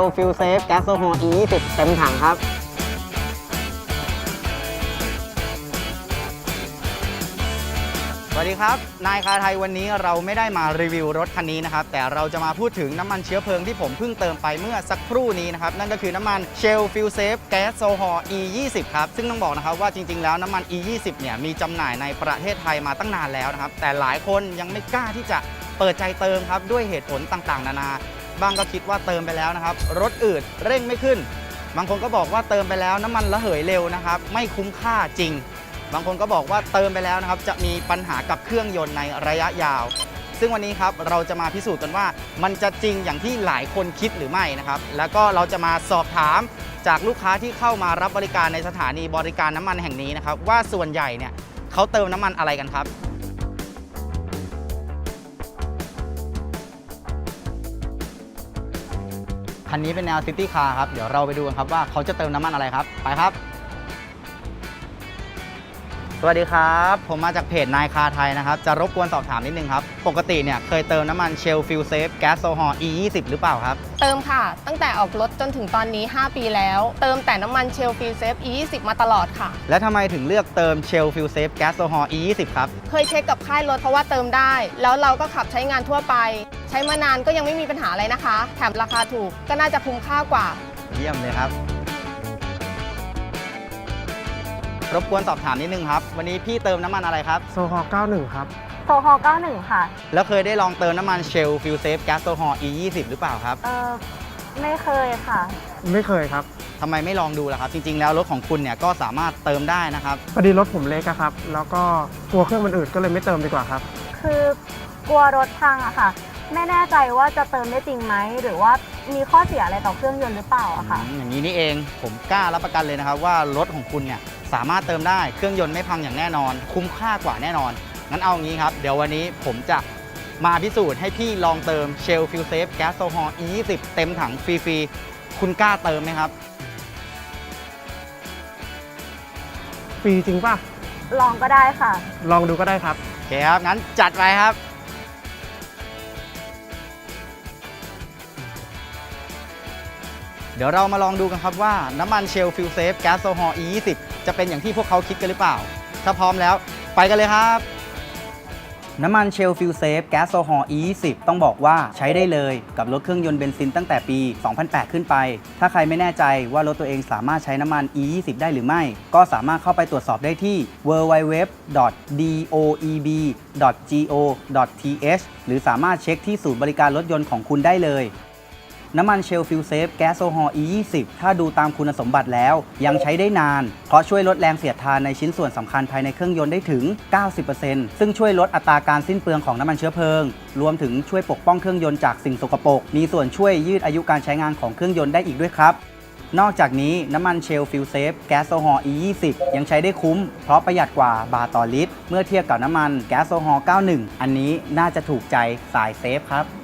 ลฟิลเซฟแก๊สโซฮอล์ E20 เต็มถังครับ สวัสดีครับ นายคาไทยวันนี้เราไม่ได้มารีวิวรถคันนี้นะครับ แต่เราจะมาพูดถึงน้ำมันเชื้อเพลิงที่ผมเพิ่งเติมไปเมื่อสักครู่นี้นะครับ นั่นก็คือน้ำมัน Shell Fuel Safe Gas s o h o l E20 ครับ ซึ่งต้องบอกนะครับว่าจริง ๆ แล้วน้ำมัน E20 เนี่ยมีจำหน่ายในประเทศไทยมาตั้งนานแล้วนะครับ แต่หลายคนยังไม่กล้าที่จะเปิดใจเติมครับด้วยเหตุผลต่างๆ นานา บางก็คิดว่าเติมไปแล้วนะครับ รถอืดเร่งไม่ขึ้น บางคนก็บอกว่าเติมไปแล้วน้ำมันระเหยเร็วนะครับ ไม่คุ้มค่าจริง บางคนก็บอกว่าเติมไปแล้วนะครับ จะมีปัญหากับเครื่องยนต์ในระยะยาว ซึ่งวันนี้ครับเราจะมาพิสูจน์กันว่า มันจะจริงอย่างที่หลายคนคิดหรือไม่นะครับ แล้วก็เราจะมาสอบถามจากลูกค้าที่เข้ามารับบริการในสถานีบริการน้ำมันแห่งนี้นะครับว่าส่วนใหญ่เนี่ยเขาเติมน้ำมันอะไรกันครับ คันนี้เป็นแนวซิตี้คาร์ครับ เดี๋ยวเราไปดูกันครับว่าเขาจะเติมน้ำมันอะไรครับ ไปครับ สวัสดีครับ ผมมาจากเพจนายคาไทยนะครับ จะรบกวนสอบถามนิดนึงครับ ปกติเนี่ยเคยเติมน้ำมันเชลฟิลเซฟแก๊สโซฮอล์ E20 หรือเปล่าครับ เติมค่ะ ตั้งแต่ออกรถจนถึงตอนนี้ 5 ปีแล้ว เติมแต่น้ำมันเชลฟิลเซฟ E20 มาตลอดค่ะ และทำไมถึงเลือกเติมเชลฟิลเซฟแก๊สโซฮอล์ E20 ครับ เคยเช็คกับค่ายรถเพราะว่าเติมได้ แล้วเราก็ขับใช้งานทั่วไป ใช้มานานก็ยังไม่มีปัญหาอะไรนะคะ แถมราคาถูกก็น่าจะคุ้มค่ากว่า เยี่ยมเลยครับ รบกวนสอบถามนิดนึงครับ วันนี้พี่เติมน้ำมันอะไรครับ โซฮอล์91 ครับ โซฮอล์91 ค่ะ แล้วเคยได้ลองเติมน้ำมันเชลฟิลเซฟแก๊สโซฮอล์ E20 หรือเปล่าครับ เออไม่เคยค่ะ ไม่เคยครับ ทำไมไม่ลองดูล่ะครับ จริง ๆ แล้วรถของคุณเนี่ยก็สามารถเติมได้นะครับ พอดีรถผมเล็กอะครับ แล้วก็กลัวเครื่องมันอืดก็เลยไม่เติมดีกว่าครับ คือกลัวรถพังอะค่ะ ไม่แน่ใจว่าจะเติมได้จริงไหม หรือว่ามีข้อเสียอะไรต่อเครื่องยนต์หรือเปล่าอะค่ะ อืมอย่างนี้นี่เองผมกล้ารับประกันเลยนะครับว่ารถของคุณเนี่ย สามารถเติมได้เครื่องยนต์ไม่พังอย่างแน่นอน คุ้มค่ากว่าแน่นอน งั้นเอางี้ครับ เดี๋ยววันนี้ผมจะมาพิสูจน์ให้พี่ลองเติม Shell Fuel Safe Gas s o h o l E20 เต็มถังฟรีๆ คุณกล้าเติมไหมครับ ฟรีจริงป่ะ ลองก็ได้ค่ะ ลองดูก็ได้ครับ โอเคครับ งั้นจัดไปครับ เดี๋ยวเรามาลองดูกันครับว่าน้ำมันเชลฟิลเซฟแก๊สโซฮอล์ E20 จะเป็นอย่างที่พวกเขาคิดกันหรือเปล่า ถ้าพร้อมแล้ว ไปกันเลยครับ น้ำมันเชลฟิลเซฟแก๊สโซฮอล์ E20 ต้องบอกว่าใช้ได้เลยกับรถเครื่องยนต์เบนซินตั้งแต่ปี 2008 ขึ้นไป ถ้าใครไม่แน่ใจว่ารถตัวเองสามารถใช้น้ำมัน E20 ได้หรือไม่ ก็สามารถเข้าไปตรวจสอบได้ที่ www.doeb.go.th หรือสามารถเช็คที่ศูนย์บริการรถยนต์ของคุณได้เลย น้ำมันเชลฟิลเซฟแก๊สโซฮอล์ E20 ถ้าดูตามคุณสมบัติแล้วยังใช้ได้นาน เพราะช่วยลดแรงเสียดทานในชิ้นส่วนสำคัญภายในเครื่องยนต์ได้ถึง 90%ซึ่งช่วยลดอัตราการสิ้นเปลืองของน้ำมันเชื้อเพลิง รวมถึงช่วยปกป้องเครื่องยนต์จากสิ่งสกปรก มีส่วนช่วยยืดอายุการใช้งานของเครื่องยนต์ได้อีกด้วยครับนอกจากนี้น้ำมันเชลฟิลเซฟแก๊สโซฮอล์ E20 ยังใช้ได้คุ้ม เพราะประหยัดกว่าบาทต่อลิตร เมื่อเทียบกับน้ำมันแก๊สโซฮอล์ 91 อันนี้น่าจะถูกใจสายเซฟครับ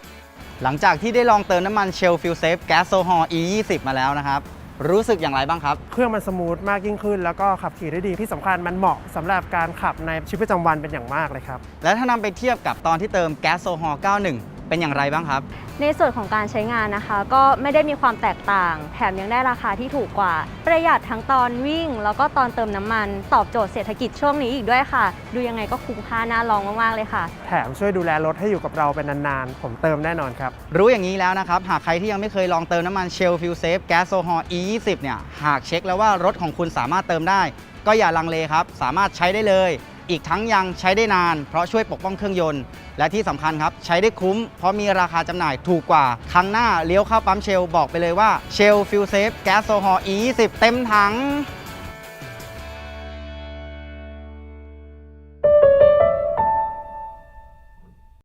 หลังจากที่ได้ลองเติมน้ำมันเชลฟิลเซฟแก๊สโซฮอล์ E20 มาแล้วนะครับ รู้สึกอย่างไรบ้างครับ เครื่องมันสมูทมากยิ่งขึ้น แล้วก็ขับขี่ได้ดีที่สำคัญมันเหมาะสำหรับการขับในชีวิตประจำวันเป็นอย่างมากเลยครับ และถ้านำไปเทียบกับตอนที่เติมแก๊สโซฮอล์91 เป็นอย่างไรบ้างครับ ในส่วนของการใช้งานนะคะ ก็ไม่ได้มีความแตกต่าง แถมยังได้ราคาที่ถูกกว่า ประหยัดทั้งตอนวิ่ง แล้วก็ตอนเติมน้ำมัน ตอบโจทย์เศรษฐกิจช่วงนี้อีกด้วยค่ะ ดูยังไงก็คุ้มค่าน่าลองมากๆเลยค่ะ แถมช่วยดูแลรถให้อยู่กับเราเป็นนานๆ ผมเติมแน่นอนครับ รู้อย่างนี้แล้วนะครับ หากใครที่ยังไม่เคยลองเติมน้ำมันเชลฟิลเซฟแก๊สโซฮอล์ E20 เนี่ย หากเช็คแล้วว่ารถของคุณสามารถเติมได้ ก็อย่าลังเลครับ สามารถใช้ได้เลย อีกทั้งยังใช้ได้นาน เพราะช่วยปกป้องเครื่องยนต์ และที่สำคัญครับ ใช้ได้คุ้ม เพราะมีราคาจำหน่ายถูกกว่า ครั้งหน้าเลี้ยวเข้าปั๊มเชลบอกไปเลยว่าเชลฟิลเซฟแก๊สโซฮอล์ E20 เต็มถัง